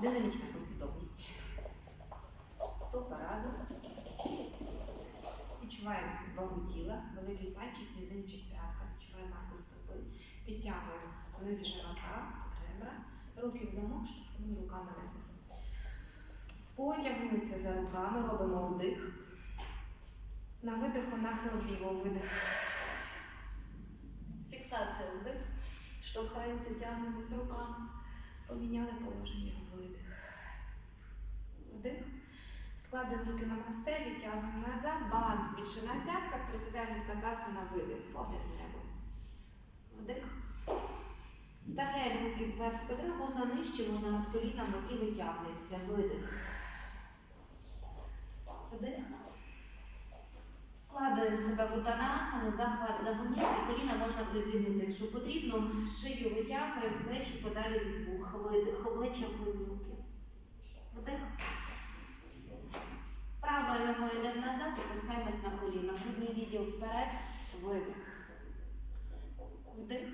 Динамічна послідовність. Стопа разом. Відчуваємо вагу тіла, великий пальчик, мізинчик, п'ятка. Відчуваємо марку стопи. Підтягуємо вниз живота, ребра. Руки в замок, штовхнули руками нагору. Потягнулися за руками, робимо вдих. На видиху нахил вліво видих. Фіксація вдих. Штовхаємося, тягнемось руками. Поміняли положення видих. Складуємо руки на масте, відтягуємо назад, баланс більше на п'ятках, присідаємо катаса на видих. Погляд в небо. Вдих. Вставляємо руки вверх бедра, можна нижче, можна над колінами і витягуємося. Видих. Вдих. Складуємо себе в утанасану, захват загонів і коліна можна призігнути. Якщо потрібно, шию витягуємо, плечі подалі від вух. Видих, обличчя вглиб руки. Вдих. Правою ногою йдемо назад, опускаємось на коліна. Грудний відділ вперед, видих. Вдих.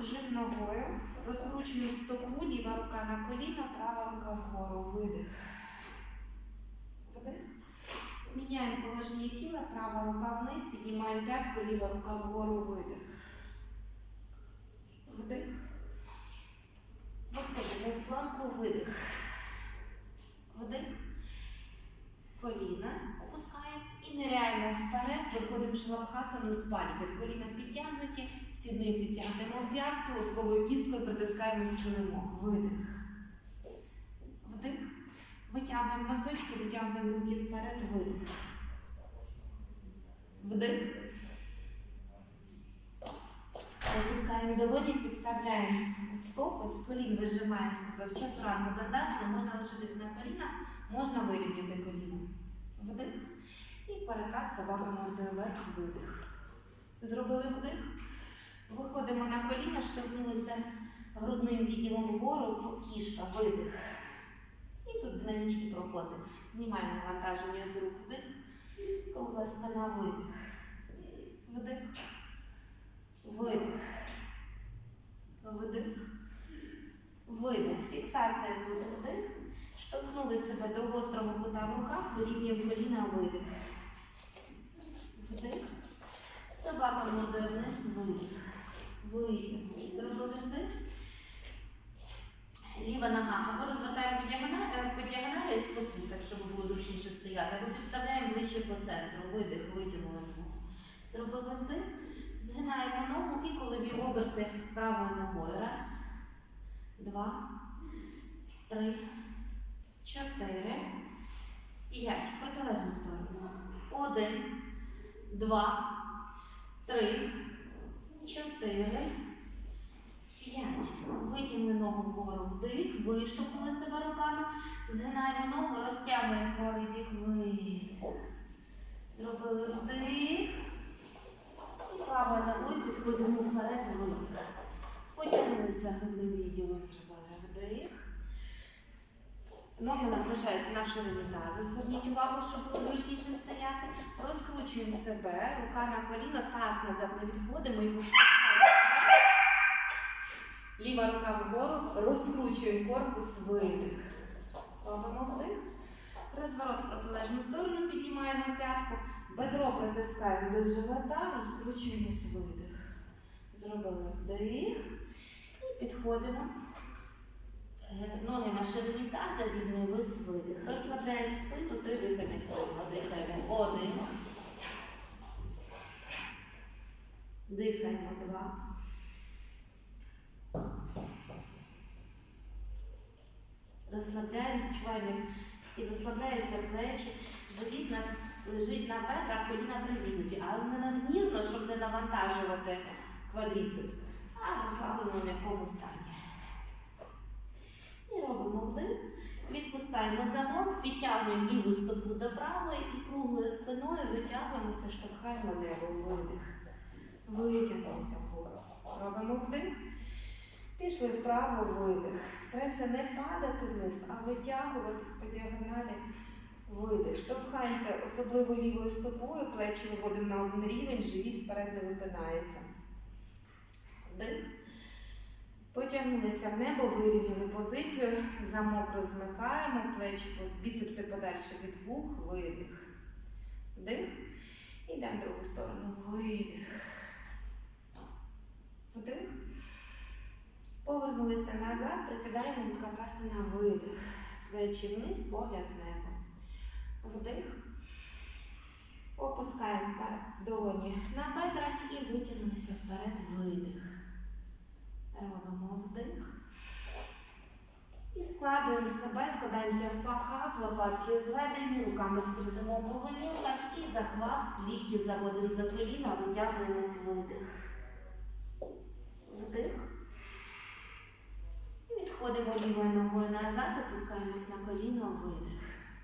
Жим ногою. Розкручуємо стопу, ліва рука на коліна, права рука вгору. Видих. Вдих. Міняємо положення тіла, права рука вниз, піднімаємо п'ятку, ліва рука вгору, видих. Вдих. Виходимо в планку, видих. Вдих. Коліна опускаємо і ниряємо вперед, шалабхасану з пальців. Коліна підтягнуті, сідниці тягнемо в п'ятки, лобковою кісткою притискаємо килимок. Видих. Вдих. Витягуємо носочки, витягуємо руки вперед, видих. Вдих. Опускаємо долоні, підставляємо стопи, з колін вижимаємо себе в чатурангу дандасану, можна лишитись на колінах, можна вирівняти коліна. Вдих. І перекат собака мордою вверх, видих. Зробили вдих. Виходимо на коліна, штовхнулися грудним відділом вгору, кішка, видих. І тут динамічні проходи. Знімаємо навантаження з рук вдих. Кругла спина видих. Вдих. Видих. Вдих. Видих. Фіксація тут вдих. Штовхнули себе до гострого кута в руках, вирівнюємо коліна видих. Вдих. Мордою вниз, видих. Витягнули. Зробили вдих. Ліва нога або розвертаємо е, по діагоналі стопу, так щоб було зручніше стояти, або підставляємо ближче по центру. Видих, витягнули ногу. Зробили вдих. Згинаємо ногу і колові оберти правою ногою. Раз, два, три, чотири, п'ять. В протилежну сторону. Один, два, три, чотири. П'ять. Витягли ногу вгору вдих, виштовхнули себе руками, згинаємо розтягуємо правий бік видих. Зробили вдих. І правою ногою підходимо вперед видих. Потягнулися грудним відділом, зробили вдих. Ноги у нас лишаються на ширині тазу. Зверніть увагу, щоб було зручніше стояти. Розкручуємо себе, рука на коліно, таз назад не відходимо, його штовхаємо. Ліва рука вгору, розкручуємо корпус, видих. Робимо вдих. Розворот в протилежну сторону, піднімаємо п'ятку. Бедро притискаємо до живота, розкручуємось видих. Зробили вдих. І підходимо. Е, Ноги на ширині таза, вільний вис, видих. Розслабляємо спину, три дихальних круга. Дихаємо один. Дихаємо два. Розслабляємо, відчуваємо, сті- розслабляються плечі, живіт нас лежить на бедрах, коліна призігнуті, але не надмірно, щоб не навантажувати квадріцепс, а в м'якому стані. І робимо вдих, відпускаємо загон, підтягуємо ліву стопу до правої і круглою спиною витягуємося, штовхаємо небо, видих. Витягнемося вгору. Робимо вдих. Пішли вправо, видих. Стараємося не падати вниз, а витягуватись по діагоналі. Видих. Штовхаємося, особливо лівою стопою, плечі виводимо на один рівень, живіт вперед не випинається. Вдих. Потягнулися в небо, вирівняли позицію, замок розмикаємо, плечі, біцепси подальше від вух, видих. Вдих. Йдемо в другу сторону. Видих. Вдих. Повернулися назад, присідаємо від на видих. Плечі вниз, погляд в небо. Вдих. Опускаємо долоні на бедра і витягнулися вперед, видих. Робимо вдих. І складуємо себе, складаємося в пахах, лопатки зведені, руками скрізимо по голінках і захват, лікті заводимо за коліна, витягуємось видих. Вдих. І лівою ногою назад, опускаємось на коліно, видих.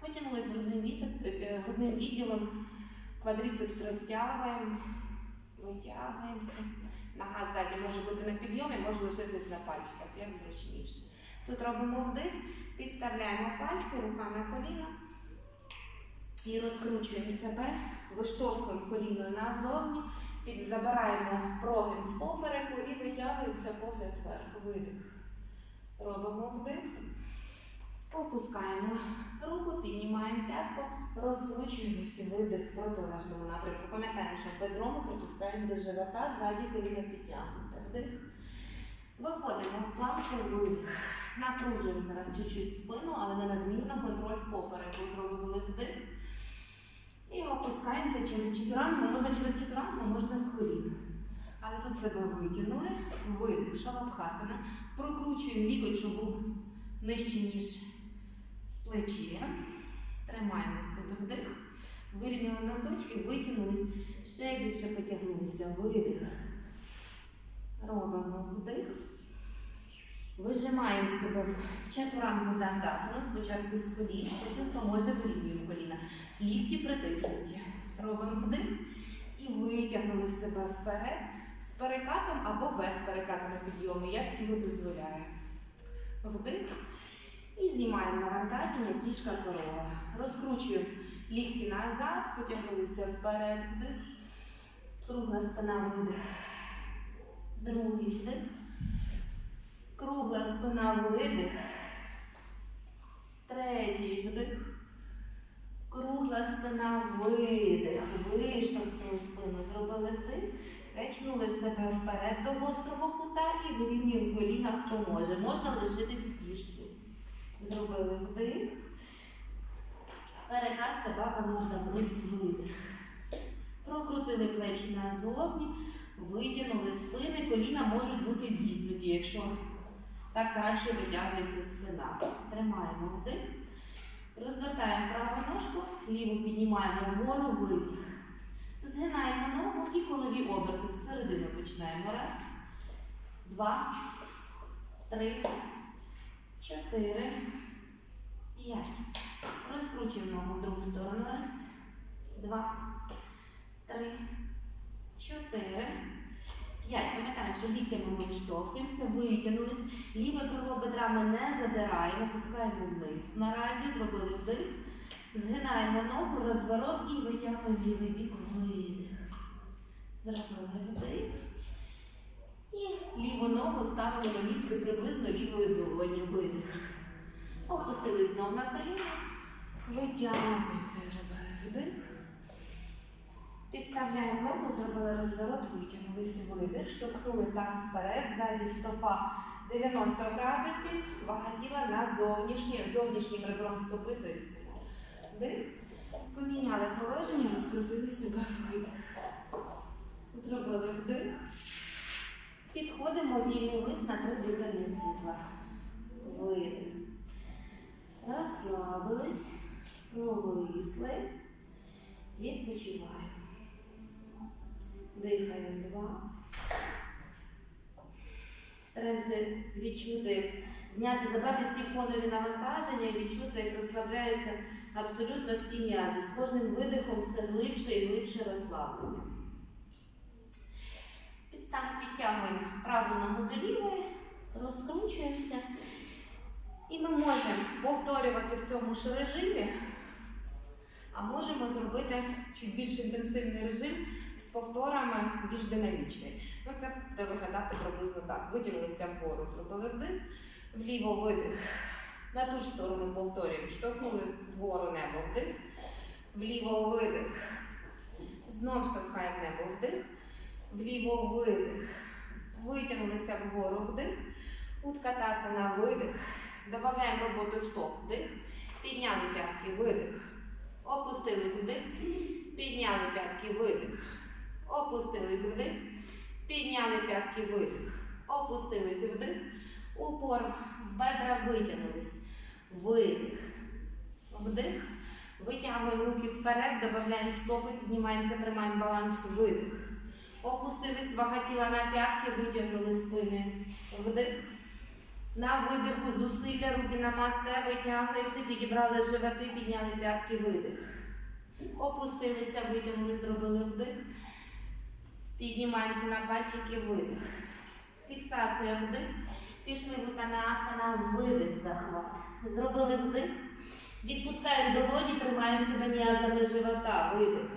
Потягнулись відділ- е, грудним відділом, квадріцепс розтягуємо, витягуємося. Нога ззаді може бути на підйомі, може лишитись на пальчиках, як зручніше. Тут робимо вдих, підставляємо пальці, рука на коліно і розкручуємо себе, виштовхуємо коліно назовні, забираємо прогин в попереку і витягуємося погляд вверх. Видих. Робимо вдих. Опускаємо руку, піднімаємо п'ятку, розкручуємося, видих в протилежному напрямку. Пам'ятаємо, що бедро ми притискаємо до живота, ззаді коліно підтягнуте. Вдих. Виходимо в планку, видих. Напружуємо зараз чуть-чуть спину, але не надмірно контроль попереку. Зробили вдих. І опускаємося через чотирангу, можна через чотирангу, можна з колін. Але тут себе витягнули, видих, шалабхасана. Прокручуємо був нижче, ніж плечі. Тримаємось тут вдих. Вирівняли носочки, витягнулись, ще більше потягнулися. Видих. Робимо вдих. Вижимаємо себе в чатурангу дандасану, спочатку з колін, потім хто може вирівнюємо коліна. Лікті притиснуті. Робимо вдих і витягнули себе вперед перекатом або без перекату на підйомі, як тіло дозволяє. Вдих. І знімаємо навантаження, кішка корова. Розкручуємо лікті назад, потягнулися вперед, вдих. Кругла спина видих. Другий вдих. Кругла спина видих. Третій вдих. Кругла спина видих. Виштовхнули спину, зробили вдих. Качнули себе вперед до гострого кута і вирівнюємо коліна, хто може. Можна лишитись в. Зробили вдих. Перекат собака морда вниз видих. Прокрутили плечі назовні, витягнули спини, коліна можуть бути зігнуті, якщо так краще витягується спина. Тримаємо вдих. Розвертаємо праву ножку, ліву піднімаємо вгору, видих. Згинаємо ногу і колові оберти. Всередину починаємо. Раз, два, три, чотири, п'ять. Розкручуємо ногу в другу сторону. Раз, два, три, чотири, п'ять. Пам'ятаємо, що ліктями ми відштовхуємося, витягнулись. Ліве крило бедра ми не задираємо, пускаємо вниз. Наразі зробили вдих. Згинаємо ногу, розворот і витягуємо лівий бік видих. Зробили вдих. І ліву ногу ставимо на місце приблизно лівої долоні. Видих. Опустили знову на коліна. Витягуємося, зробили вдих. Підставляємо ногу, зробили розворот, витягнулися видих, штовхнули таз вперед, ззаді стопа 90 градусів, вага тіла на зовнішнє, зовнішнім ребром стопи тиснемо. Вдих. Поміняли положення, розкрутили себе видих. Зробили вдих. Підходимо вільний вис на три дихальних цикла. Видих. Розслабились, провисли. Відпочиваємо. Дихаємо два. Стараємося відчути, зняти, забрати всі фонові навантаження і відчути, як розслабляються абсолютно всі м'язи. З кожним видихом все глибше і глибше розслаблення. Підстав підтягуємо праву ногу до лівої, розкручуємося. І ми можемо повторювати в цьому ж режимі, а можемо зробити чуть більш інтенсивний режим з повторами більш динамічний. Ну, це буде виглядати приблизно так. Витягнулися вгору, зробили вдих, вліво видих. На ту ж сторону повторюємо. Штовхнули вгору небо вдих, вліво видих. Знов штовхаємо небо вдих, вліво видих. Витягнулися вгору вдих. Уткатаса на видих. Додаємо роботу стоп вдих. Підняли п'ятки видих. Опустились вдих. Підняли п'ятки видих. Опустились вдих. Підняли п'ятки видих. Опустились вдих. Упор в бедра витягнулись. Видих. Вдих. Витягуємо руки вперед, додаємо стопи, піднімаємося, тримаємо баланс, видих. Опустились вага тіла на п'ятки, витягнули спини. Вдих. На видиху зусилля, руки на масте, витягуємося, підібрали животи, підняли п'ятки, видих. Опустилися, витягнули, зробили вдих. Піднімаємося на пальчики, видих. Фіксація вдих. Пішли в утанаасана, видих, захват. Зробили вдих. Відпускаємо долоні, тримаємо себе м'язами живота, видих.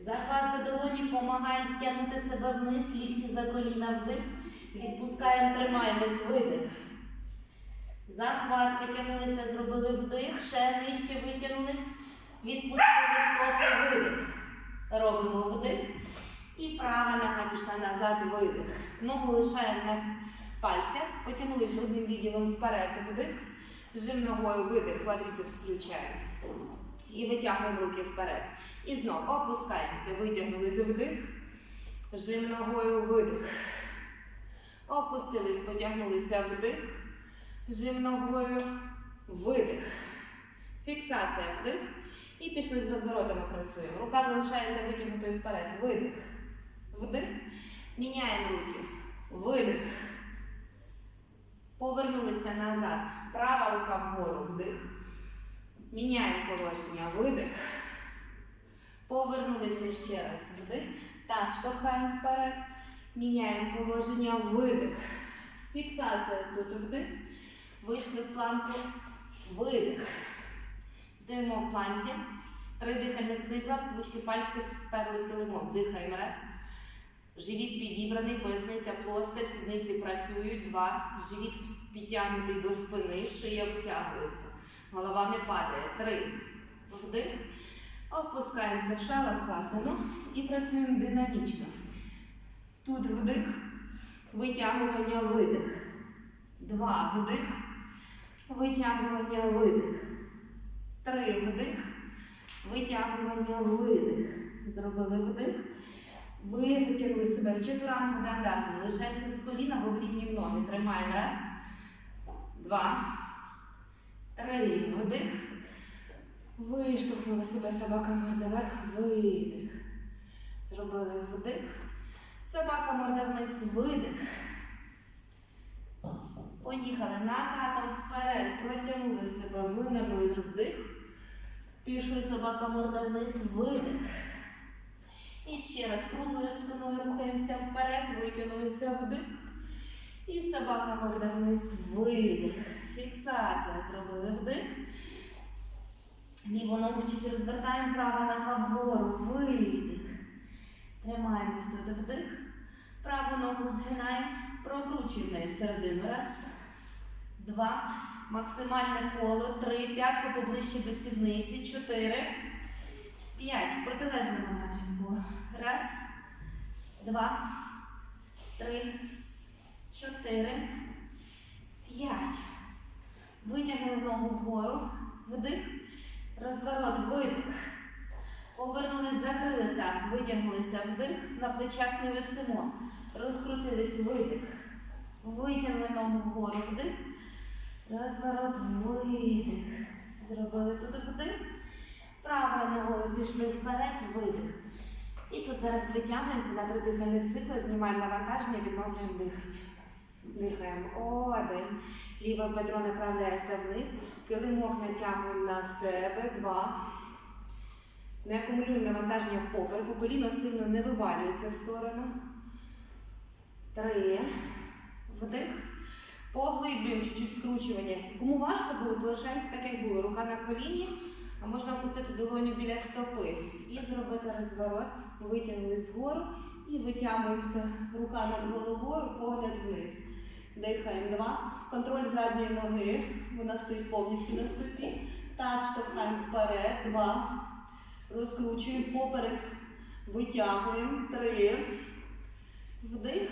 Захват за долоні, допомагаємо стягнути себе вниз, лікті за коліна вдих. Відпускаємо, тримаємось, видих. Захват, потягнулися, зробили вдих, ще нижче витягнулись, відпустили стопи, видих. Робимо вдих. І права нога пішла назад, видих. Ногу лишаємо на пальцях, потягнулись грудним відділом вперед, вдих. Жим ногою видих, квадріцепс включаємо. І витягуємо руки вперед. І знову опускаємося, витягнули вдих. Жим ногою видих. Опустились, потягнулися вдих. Жим ногою видих. Фіксація вдих. І пішли з розворотами працюємо. Рука залишається витягнутою вперед. Видих. Вдих. Міняємо руки. Видих. Повернулися назад. Права рука вгору. Вдих. Міняємо положення. Видих. Повернулися ще раз. Вдих. Та штовхаємо вперед. Міняємо положення. Видих. Фіксація тут вдих. Вийшли в планку. Видих. Стоїмо в планці. Три дихальних цикла. Ручки пальці вперли в килимок. Дихаємо раз. Живіт підібраний, поясниця плоска, сідниці працюють. Два. Живіт підтягнутий до спини, шия витягується. Голова не падає. Три. Вдих. Опускаємося в шалабхасану і працюємо динамічно. Тут вдих, витягування, видих. Два. Вдих, витягування, видих. Три. Вдих, витягування, видих. Зробили вдих. Ви витягли себе в чатурангу дандасану. Лишаємося з коліна, бо в рівні ноги. Тримаємо. Раз, два, три. Вдих. Виштовхнули себе собака морда вверх. Видих. Зробили вдих. Собака морда вниз. Видих. Поїхали накатом вперед. Протягнули себе, винирнули вдих. Пішли собака морда вниз. Видих. І ще раз круглою спиною рухаємося вперед, витягнулися вдих. І собака морда вниз, видих. Фіксація. Зробили вдих. Ліву ногу чуть розвертаємо, права нога вгору. Видих. Тримаємось тут вдих. Праву ногу згинаємо, прокручуємо нею всередину. Раз, два. Максимальне коло. Три. П'ятку поближче до сідниці. Чотири. П'ять. В протилежному напрямку. Раз, два, три, чотири, п'ять. Витягнули ногу вгору. Вдих. Розворот, видих. Повернулись, закрили таз, витягнулися вдих, на плечах не висимо. Розкрутились, видих. Витягнули ногу вгору, вдих. Розворот, видих. Зробили тут вдих. Правою ногою пішли вперед, видих. І тут зараз витягуємося на три дихальних цикли, знімаємо навантаження, відновлюємо дихання. Дихаємо. Один. Ліве бедро направляється вниз. Килимок натягуємо на себе. Два. Не акумулюємо навантаження в попереку. Коліно сильно не вивалюється в сторону. Три. Вдих. Поглиблюємо чуть-чуть скручування. Кому важко було, то лишаємося так, як було. Рука на коліні, а можна опустити долоню біля стопи. І зробити розворот витягнулись вгору і витягуємося. Рука над головою, погляд вниз. Дихаємо два. Контроль задньої ноги. Вона стоїть повністю на стопі. Таз штовхаємо вперед. Два. Розкручуємо поперек. Витягуємо. Три. Вдих.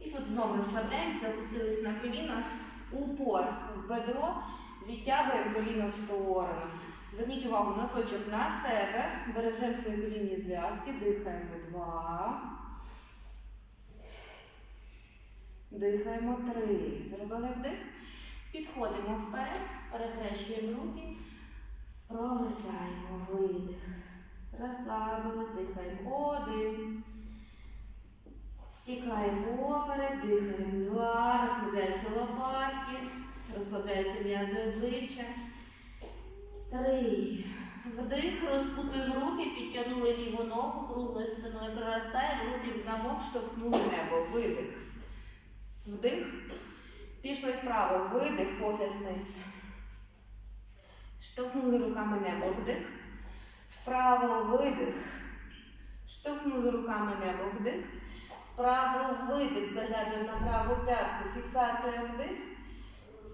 І тут знову розслабляємося, опустились на коліна. Упор в бедро. Відтягуємо коліно в сторону. Зверніть увагу, носочок на себе. Бережемо свої колінні зв'язки. Дихаємо. Два. Дихаємо три. Зробили вдих. Підходимо вперед, перехрещуємо руки, провисаємо, видих. Розслабились, дихаємо. Один. Стікаємо поперек, дихаємо. Два. Розслабляються лопатки, розслабляються м'язи обличчя. Три. Вдих, розпутуємо руки, підтягнули ліву ногу, круглою спиною проростаємо, руки в замок, штовхнули небо. Видих. Вдих. Пішли вправо. Видих, погляд вниз. Штовхнули руками небо. Вдих. Вправо видих. Штовхнули руками небо. Вдих. Вправо видих. Заглядуємо на праву п'ятку. Фіксація вдих.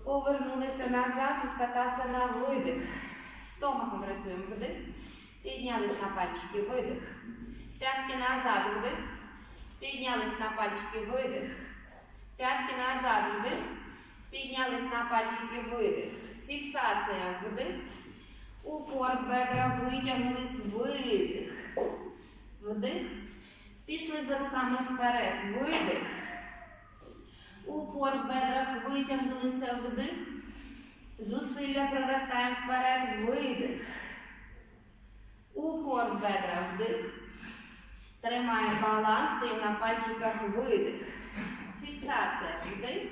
Повернулися назад. Відкатався на видих. Стомахом працюємо. Вдих. Піднялись на пальчики. Видих. П'ятки назад. Вдих. Піднялись на пальчики. Видих. П'ятки назад, вдих. Піднялись на пальчики, видих. Фіксація, вдих. Упор в бедра, витягнулись, видих. Вдих. Пішли за руками вперед, видих. Упор в бедрах, витягнулися, вдих. Зусилля проростаємо вперед, видих. Упор в бедрах, вдих. Тримаємо баланс, стоїмо на пальчиках, видих. Фіксація. Вдих.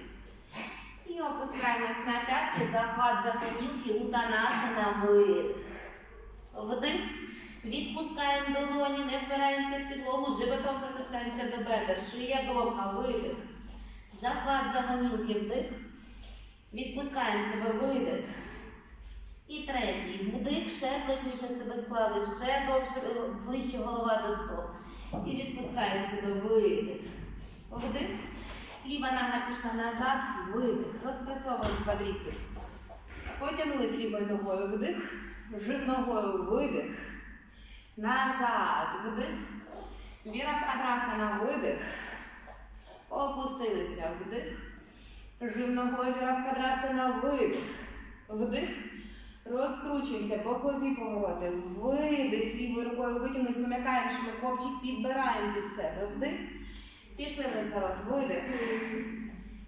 І опускаємось на п'ятки, захват за гомілки, утанасана, видих. Вдих. Відпускаємо долоні, не впираємося в підлогу, животом притискаємося до бедер. Шия довга, видих. Захват за гомілки, вдих. Відпускаємо себе, видих. І третій. Вдих, ще плотніше себе склали, ще довше, ближче голова до стоп. І відпускаємо себе, видих. Вдих. Ліва нога пішла назад, видих. Розпрацьовуємо квадріцепс. Потягнулись лівою ногою вдих. Жив ногою видих. Назад. Вдих. Вірабхадрасана видих. Опустилися. Вдих. Жив ногою вірабхадрасана видих. Вдих. Розкручуємося, бокові повороти. Видих. Лівою рукою витягнулись, нам'якаємо, що ми копчик підбираємо під себе. Вдих. Пішли в розворот. Видих.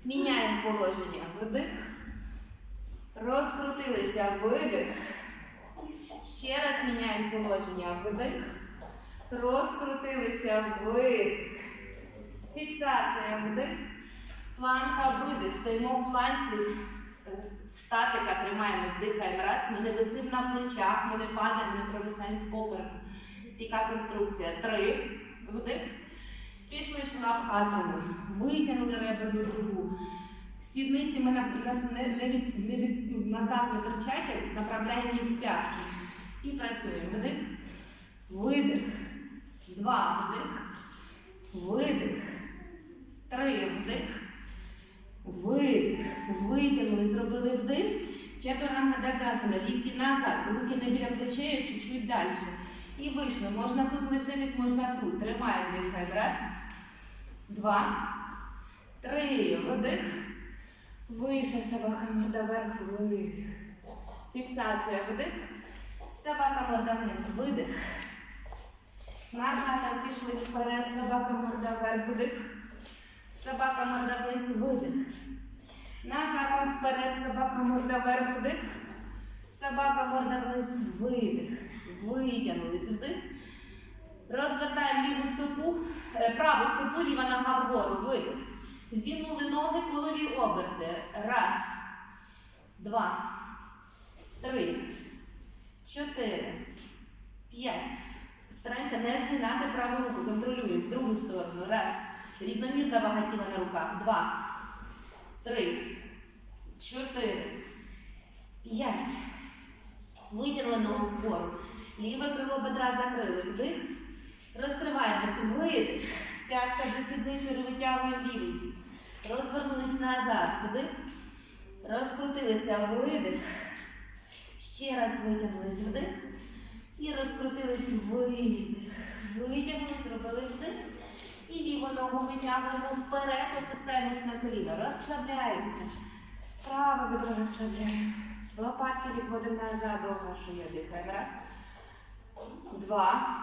Міняємо положення. Вдих. Розкрутилися. Видих. Ще раз міняємо положення. Вдих. Розкрутилися. Видих. Фіксація. Вдих. Планка видих. Стоїмо в планці. Статика тримаємось, дихаємо. Раз. Ми не висимо на плечах, ми не падаємо, не провисаємо в попереку. Стійка конструкція. Три. Вдих. Пішли шалабхасана. Витягнули реберну дугу. Сідниці ми нас не, не, від, не від, назад не торчать, направляємо їх в п'ятки. І працюємо. Вдих. Видих. Два. Вдих. Видих. Три. Вдих. Видих. Витягнули. Зробили вдих. Чатуранга Лікті назад. Руки не біля плечей, чуть-чуть далі. І вийшли. Можна тут лишитись, можна тут. Тримаємо дихаємо. Раз. Два. Три. Вдих. Вийшла собака морда вверх. Видих. Фіксація. Вдих. Собака морда вниз. Видих. Накатом пішли вперед. Собака морда вверх. Вдих. Собака морда вниз. Видих. Накатом вперед. Собака морда вверх. Вдих. Собака морда вниз. Видих. Витягнулись. Вдих. Розвертаємо ліву стопу, е, праву стопу, ліва нога вгору. Видих. Зігнули ноги, колові оберти. Раз, два, три, чотири, п'ять. Стараємося не згинати праву руку. Контролюємо в другу сторону. Раз. Рівномірна вага тіла на руках. Два, три, чотири, п'ять. Витягли ногу вгору. Ліве крило бедра закрили. Вдих. Розкриваємось. Видих. П'ятка до сідниці витягуємо лівий. Розвернулись назад. Вдих. Розкрутилися. Видих. Ще раз витягнулись вдих. І розкрутились видих. Витягнули, зробили вдих. І ліву ногу витягуємо вперед, опускаємось на коліно. Розслабляємося. Праве бедро розслабляємо. Лопатки відводимо назад, довга шия. Дихаємо. Раз. Два.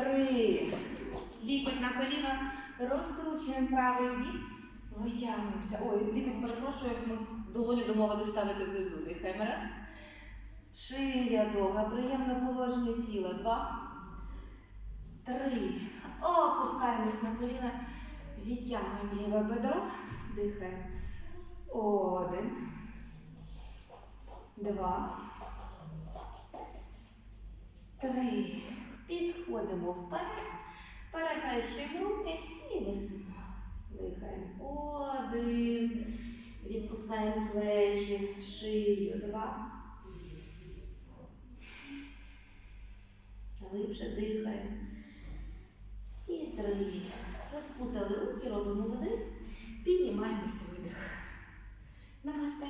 Три. Лікоть на коліно. Розкручуємо правий бік. Витягуємося. Ой, лікоть, перепрошую, як ми Долоню домовились ставити внизу. Дихаємо раз. Шия довга, приємне положення тіла. Два. Три. Опускаємось на коліна. Відтягуємо ліве бедро. Дихаємо. Один. Два. Три. Підходимо вперед, перехрещуємо руки і висимо. Дихаємо. Один. Відпускаємо плечі, шию. Два. Глибше дихаємо. І три. Розпутали руки, робимо один. Піднімаємося видих. Намасте.